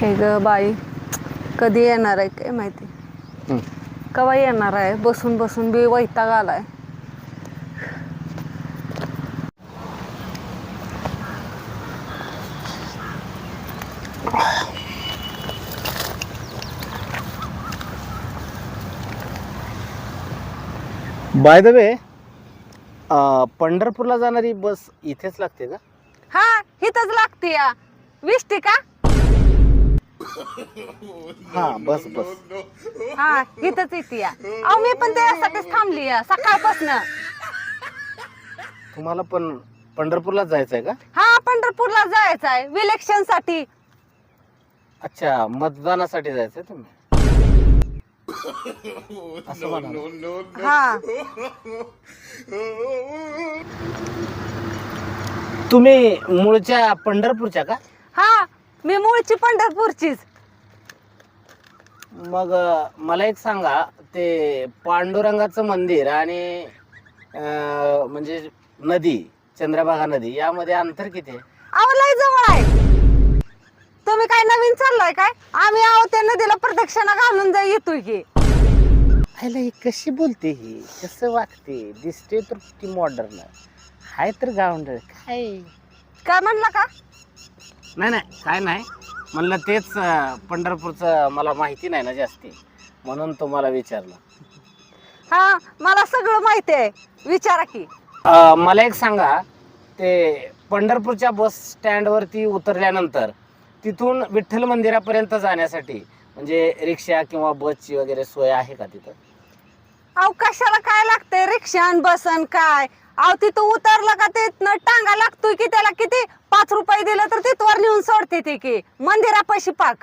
काय ग बाई? कधी येणार आहे काय माहिती. कवा येणार आहे? बसून बसून बी वैताग आलाय. बाय द वे पंढरपूरला जाणारी बस इथेच लागते का? हा हिथच लागते या. विष्टी का? हा बस बस. हा हिथच येते या. अहो मी पण त्यासाठीच थांबली या सकाळपासून. तुम्हाला पण पंढरपूरला जायचं आहे का? हा पंढरपूरला जायचं आहे विलेक्शनसाठी अच्छा मतदानासाठी जायचंय तुम्ही? असं म्हणा हा. तुम्ही मूळच्या पंढरपूरच्या का? हा. मी मूळची पंढरपूरचीच. मग अं, मला एक सांगा ते पांडुरंगाचं मंदिर आणि अं, म्हणजे नदी चंद्रभागा नदी यामध्ये अंतर किती आहे? अहो लय जवळ आहे. तुम्ही काय नवीन चाललाय काय? आम्ही आहो त्या नदीला प्रदक्षिणा घालून जा येतोय की. आयला ही कशी बोलते ही? कसं वागते? दिसते तर ती मॉडर्न हाय तर गावंडळ काय काय म्हणला का? नाही नाही काय नाही. म्हणलं तेच अं, पंढरपूरचं मला माहिती नाही ना जास्ती. म्हणून तुम्हाला विचारलं. हा मला सगळं माहिती आहे. विचारा की. अं, मला एक सांगा. ते पंढरपूरच्या बस स्टँडवरती उतरल्यानंतर तिथून विठ्ठल मंदिरापर्यंत जाण्यासाठी म्हणजे रिक्षा किंवा बसची वगैरे सोय आहे का तिथं? अहो कशाला काय लागतंय? रिक्षान बसन काय? अहो तिथं उतरलं का तिथनं टांगा लागतोय की त्याला किती? पाच रुपये दिलं तर तिथवर नेऊन सोडते ते की. मंदिरापाशी पाक.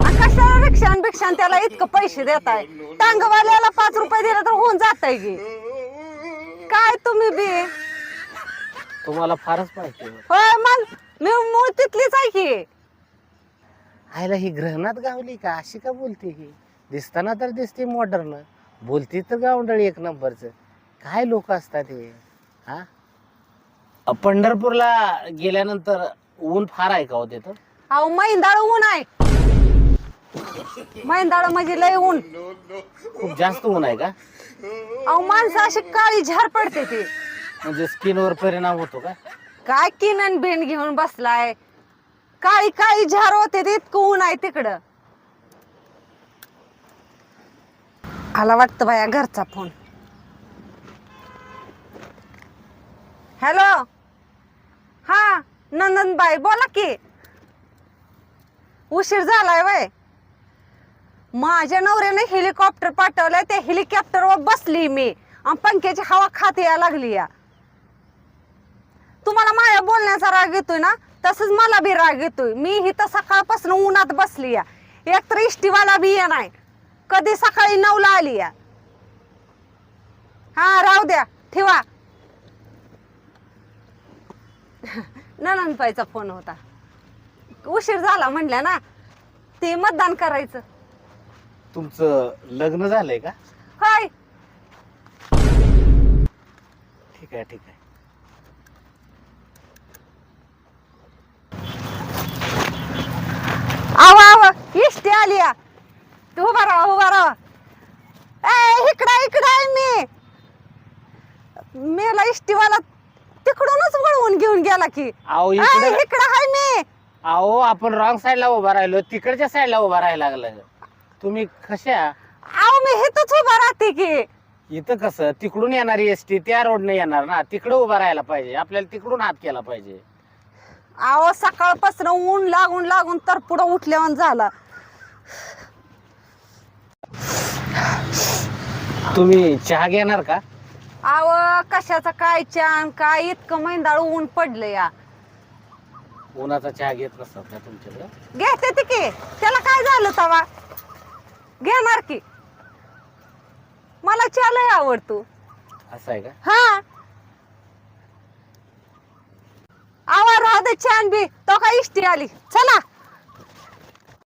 आणि कशाला रिक्षान बिक्षान त्याला इतकं पैसे देताय? टांगवाल्याला पाच रुपये दिलं तर होऊन जातंय की. काय तुम्ही बी? तुम्हाला फारच माहिती आहे. होय मग मी मूळ तिथलीच आहे की. आयला ही ग्रहणात गावली का? अशी का बोलते ही? दिसताना तर दिसते मॉडर्न बोलती तर गावंडळी एक नंबरच काय लोक असतात हे? हा? पंढरपूरला गेल्यानंतर ऊन फार आहे का हो तिथं? अहो मैंदाळ ऊन आहे. मैंदाळ म्हणजे लय ऊन. खूप जास्त ऊन आहे का? अहो माणसं अशी काळी झार पडते ती. म्हणजे स्किनवर परिणाम होतो का? काय किनन भेंड घेऊन बसलाय? काळी काळी झार होते ते इतकं ऊन आहे तिकडं. आला वाटतं बाया घरचा फोन. हॅलो? नंदनबाई बोला की. उशीर झालाय वय. माझ्या नवऱ्याने हेलिकॉप्टर पाठवलंय त्या हेलिकॉप्टरवर बसली मी. आणि पंख्याची हवा खात यायला लागली या. तुम्हाला माझ्या बोलण्याचा राग येतोय ना तसंच मला बी राग येतोय. मी इथं सकाळपासून उन्हात बसली या. एक तर इष्टीवाला बी या नाही. कधी सकाळी नऊला आली या. हा राहू द्या. ठेवा. ननंदबाईचा फोन होता. उशीर झाला म्हणल्या ना ते मतदान करायचं. तुमचं लग्न झालंय का? होय. ठीक आहे ठीक आहे. आव आव इष्टी आली या. तू उभा राहा उभा राहा. ए इकडा इकडा आहे मी. मेला इष्टीवाला तिकडूनच वळवून घेऊन गेला की. अहो इकडे इकडं आहे मी. अहो आपण रॉंग साईडला उभा राहिलो तिकडच्या साईडला उभा राहायला लागलं. तुम्ही कशा? आव मी इथंच उभा राहते की. इथं कसं? तिकडून येणारी एस टी त्या रोडने येणार ना. तिकडं उभा राहायला पाहिजे. आपल्याला तिकडून हात केला पाहिजे. आव सकाळपासून ऊन लागून लागून तर पुढं उठल्यावर झाला. तुम्ही चहा घेणार का? आव कशाचा काय चान काय इतकं मैंदाळ ऊन पडलं या. उन्हाचा चहा घेत नसतात का तुमच्याकडे? घेते ती की. त्याला काय झालं तवा? घेणार की मला चहा लय आवडतो असं आहे का? हा. आवा राहू दे छान बी. तो काय इष्टी आली. चला.